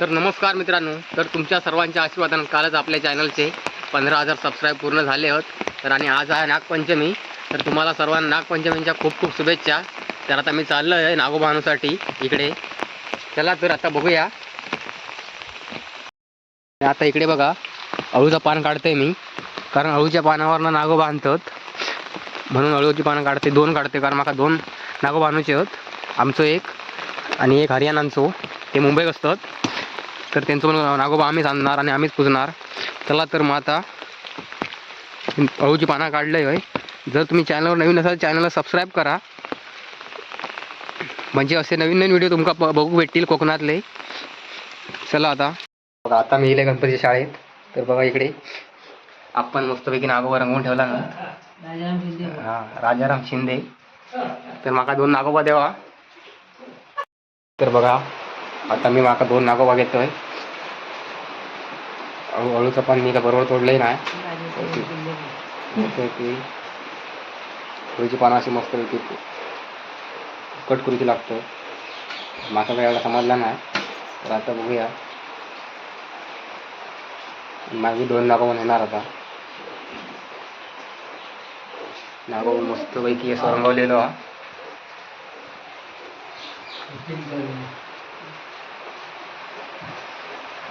तर नमस्कार मित्रांनो तर तुमच्या सर्वांच्या आशीर्वादानं कालच आपल्या चॅनलचे पंधरा हजार सबस्क्राईब पूर्ण झाले आहेत. तर आणि आज आहे नागपंचमी. तर तुम्हाला सर्वांना नागपंचमीच्या खूप खूप शुभेच्छा. तर आता मी चाललो आहे नागोबा इकडे. चला तर आता बघूया. आता इकडे बघा अळूचं पान काढते मी. कारण अळूच्या पानावरनं नागो बांधतात. म्हणून अळूची पानं काढते दोन काढते कारण मला दोन नागो बांधूचे आहेत. आमचं एक आणि एक हरियाणांचो. ते मुंबईत असतात. तर त्यांचं पण नागोबा आम्हीच आणणार आणि आम्हीच पुजणार. चला तर मग आता अळूची पानं काढलं होय. जर तुम्ही चॅनलवर नवीन असाल चॅनलला सबस्क्राईब करा. म्हणजे असे नवीन नवीन व्हिडिओ तुमका बघू भेटतील कोकणातले. चला आता. बघा आता मी येईल गणपतीच्या शाळेत. तर बघा इकडे. आपण मस्तपैकी नागोबा रंगवून ठेवला ना. हा राजाराम शिंदे. तर माका दोन नागोबा देवा. तर बघा. आता मी माका दोन नागोबा घेतोय अळू पण मी बरोबर तोडलंय नाही. मस्तपैकी पानं अशी होती कट करूची लागतं माका काही एवढा समजला नाही. तर आता बघूया. मागे दोन नागोबा नेणार आता. नागोबा मस्तपैकी असं रंगवलेलो. हा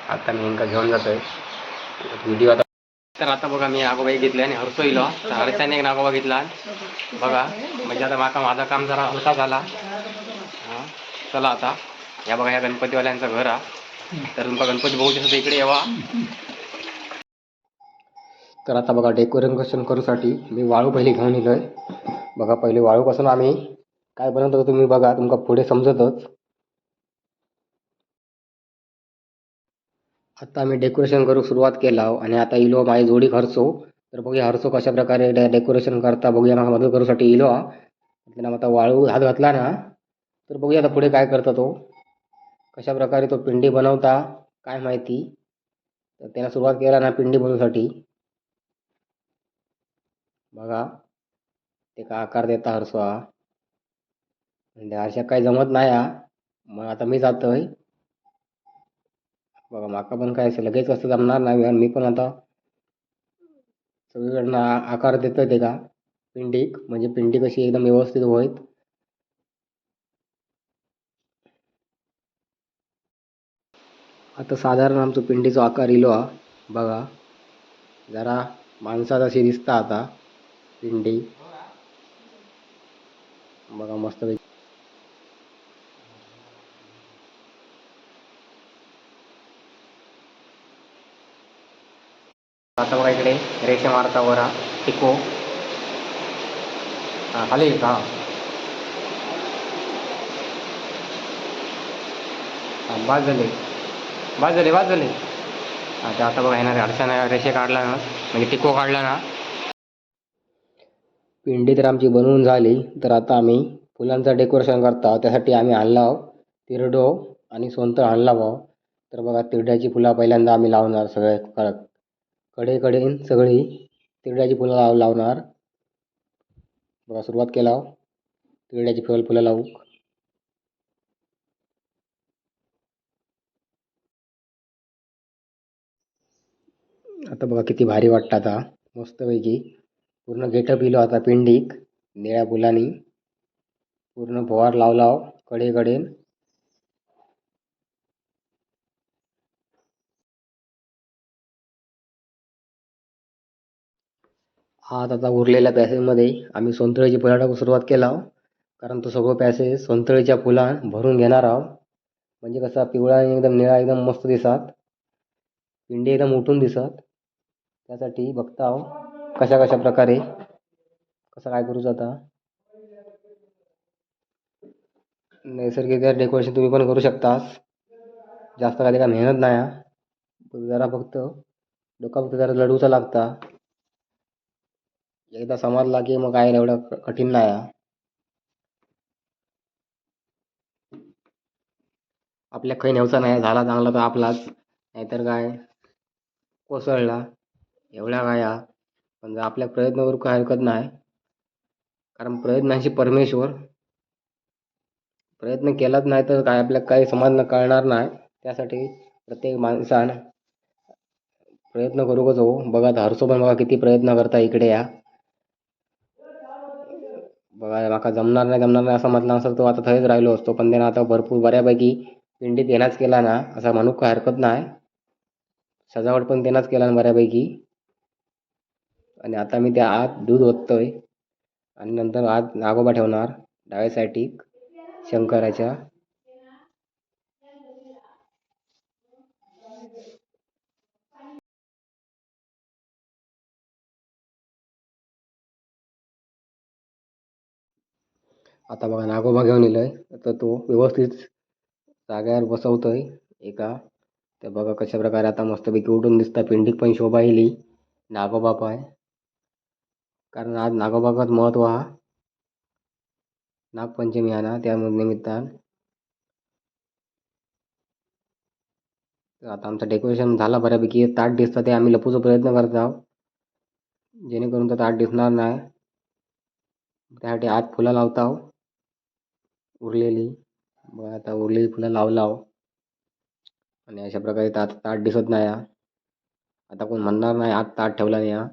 आता मी इंका घेऊन जातोय. व्हिडिओ आता तर आता बघा मी नागोबाई घेतले आणि हरसोईला इलो. तर हरसाने एक नागोबा घेतला. बघा म्हणजे आता माका माझा काम जरा हलका झाला. चला आता. या बघा या गणपतीवाल्यांचं घर हा. तर तुमका गणपती बघू शकतो इकडे यावा. तर आता बघा डेकोरेशन करूसाठी मी वाळू पहिले घेऊन येलोय बघा पहिले वाळूपासून आम्ही काय बनवतो तुम्ही बघा. तुमका पुढे समजतच. आता आम्ही डेकोरेशन करू सुरुवात केला आणि आता इलो माझी जोडी हरसो. तर बघूया हरसो कशा प्रकारे डेकोरेशन करता. बघूया मला मदत करूसाठी इलो हा. त्यांना आता वाळू हात घातला ना. तर बघूया आता पुढे काय करता तो. कशा प्रकारे तो पिंडी बनवता काय माहिती. तर त्याला सुरुवात केला ना पिंडी बनवूसाठी बघा. ते का आकार देता हरसो हा. म्हणजे अशा काही जमत नाही हा. मग आता मी जातोय. बघा माका पण काय असं लगेच असं जमणार नाही आणि मी पण आता सगळीकडनं आकार देतोय ते का? पिंडीक म्हणजे पिंडी कशी एकदम व्यवस्थित होईत आता साधारण आमचं पिंडीचा आकार इलो हा. बघा जरा माणसात अशी दिसता आता पिंडी. बघा मस्त आता बघा इकडे रेषा मारता वरा हा टिको हा खाली हा. हा बाद झाले. बाद झाले बाद झाले. आता बघा येणार अडचण रेषे काढला ना म्हणजे टिको काढला ना. पिंडी तर आमची बनवून झाली तर आता आम्ही फुलांचं डेकोरेशन करता. त्यासाठी आम्ही आणला आहोत तिरडो आणि सोंतर आणला भाऊ. तर बघा तिरड्याची फुलं पहिल्यांदा आम्ही लावणार सगळे कडेकडेन सगळी तिरड्याची फुलं लाव लावणार. बघा सुरुवात केला हो. तिरड्याची फुलं फुलं लावूक आता बघा किती भारी वाटतं आता. मस्तपैकी. पूर्ण गेटअप इलो आता पिंडीक. निळ्या फुलांनी. पूर्ण फवार लावलाव हो, कडे कडेन आज आता उरलेल्या पॅसेजमध्ये आम्ही सोनतळीची फुलं सुरुवात केला आहो. कारण तो सगळं पॅसेज सोनतळीच्या फुलां भरून घेणार आहोत. म्हणजे कसा पिवळा आणि एकदम निळा एकदम मस्त दिसत पिंडी एकदम उठून दिसत. त्यासाठी बघता आहो कशा कशा प्रकारे कसं काय करूच आता. नैसर्गिक डेकोरेशन तुम्ही पण करू शकतास. जास्त काही काय मेहनत नाही. जरा फक्त डोका फक्त जरा लढूचा लागता. एकदा समजला की मग काय एवढं कठीण नाही आपल्या काही नेवचा नाही झाला चांगला तर आपलाच. नाहीतर काय? कोसळला. एवढ्या काय हा. पण जर आपल्या प्रयत्न करू काय हरकत नाही कारण प्रयत्नांशी परमेश्वर प्रयत्न केलाच नाही तर काय? आपल्या काही समाधान कळणार नाही. त्यासाठी प्रत्येक माणसान प्रयत्न करूकच हो बघा धारसो पण बघा किती प्रयत्न करता इकडे या. बघा माका जमणार नाही जमणार नाही असं म्हटलं असं तो आता थंयच राहिलो असतो. पण त्यानं आता भरपूर बऱ्यापैकी पिंडीत येण्याच केला ना असं म्हणूक काय हरकत नाही. सजावट पण त्यानंच केला ना बऱ्यापैकी. आणि आता मी त्या आत दूध ओततोय. आणि नंतर आत नागोबा ठेवणार डाव्या शंकराच्या. आता बघा नागोबा घेऊन येलोय तर तो व्यवस्थित जाग्यावर बसवतोय. एका तर बघा कशा प्रकारे आता मस्तपैकी उठून दिसता पिंडीत पण शोभा येईली. नागोबा पाय कारण आज नागोबागत महत्त्व हा. नागपंचमी आहे ना त्या निमित्तान. तर आता आमचं डेकोरेशन झाला बऱ्यापैकी. ताट दिसतं ते आम्ही लपूचा प्रयत्न करत आहोत. जेणेकरून तो ताट दिसणार नाही. त्यासाठी आत फुलं लावत आहो उरलेली. बघा आता उरलेली फुलं लावलाव आणि अशा प्रकारे ताट ताट दिसत नाही आता कोण म्हणणार नाही आत ताट ठेवला नाही हा.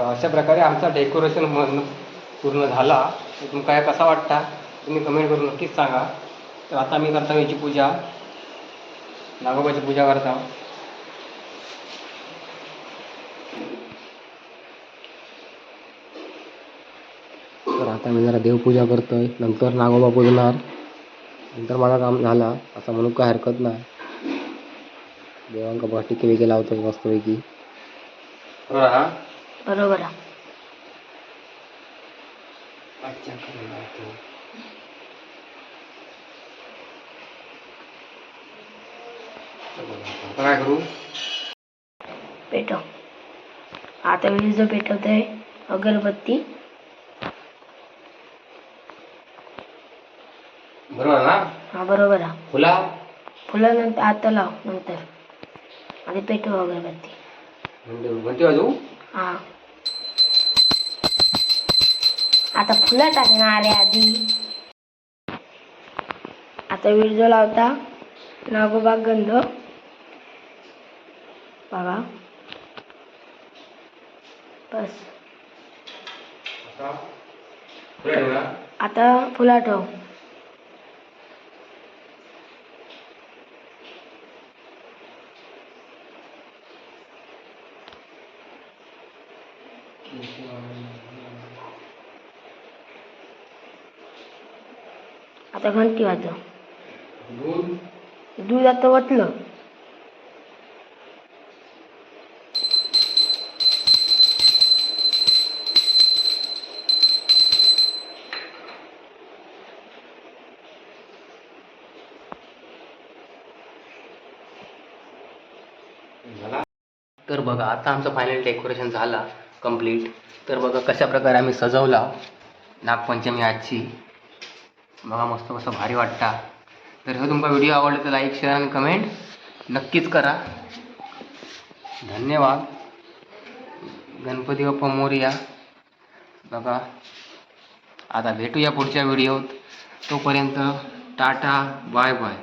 अशा प्रकारे आमचा डेकोरेशन पूर्ण झाला. तुम्ही काय कसा वाटता तुम्ही कमेंट करून नक्कीच सांगा. तर आता मी करता याची पूजा. नागोबाची पूजा करता. तर आता मी जरा देवपूजा करतोय. नंतर नागोबा पूजणार नंतर माझं काम झाला. असं म्हणून काय हरकत नाही. देवांका वेगळे लावतो मस्तपैकी. बरोबर हा? बरोबर अच्छा करून लावतो आता काय करू? पेटव. आता मी जो पेटवतोय अगरबत्ती. बरोबर ना? हा बरोबर आहे. फुला फुलं नंतर आता लाव नंतर. आधी पेटव अगरबत्ती. म्हणते वाजू हा. आता फुलं टाकणार आहे आधी. आता विरजो लावता. नागोबा गंध. बघा बस. आता? फुला ठेव. आता घंटी वाजव. दूध? दूध आता वतलं झाला तर बघा आता आमचं फायनल डेकोरेशन झाला कंप्लीट तर बघा कशा प्रकारे आम्ही सजवला नागपंचमी आजची. बघा मस्त मस्त भारी वाटता. तर हे तुमचा व्हिडिओ आवडला तर लाईक शेअर आणि कमेंट नक्कीच करा. धन्यवाद. गणपती बाप्पा मोरया. बघा आता भेटूया पुढच्या व्हिडिओत तोपर्यंत टाटा बाय बाय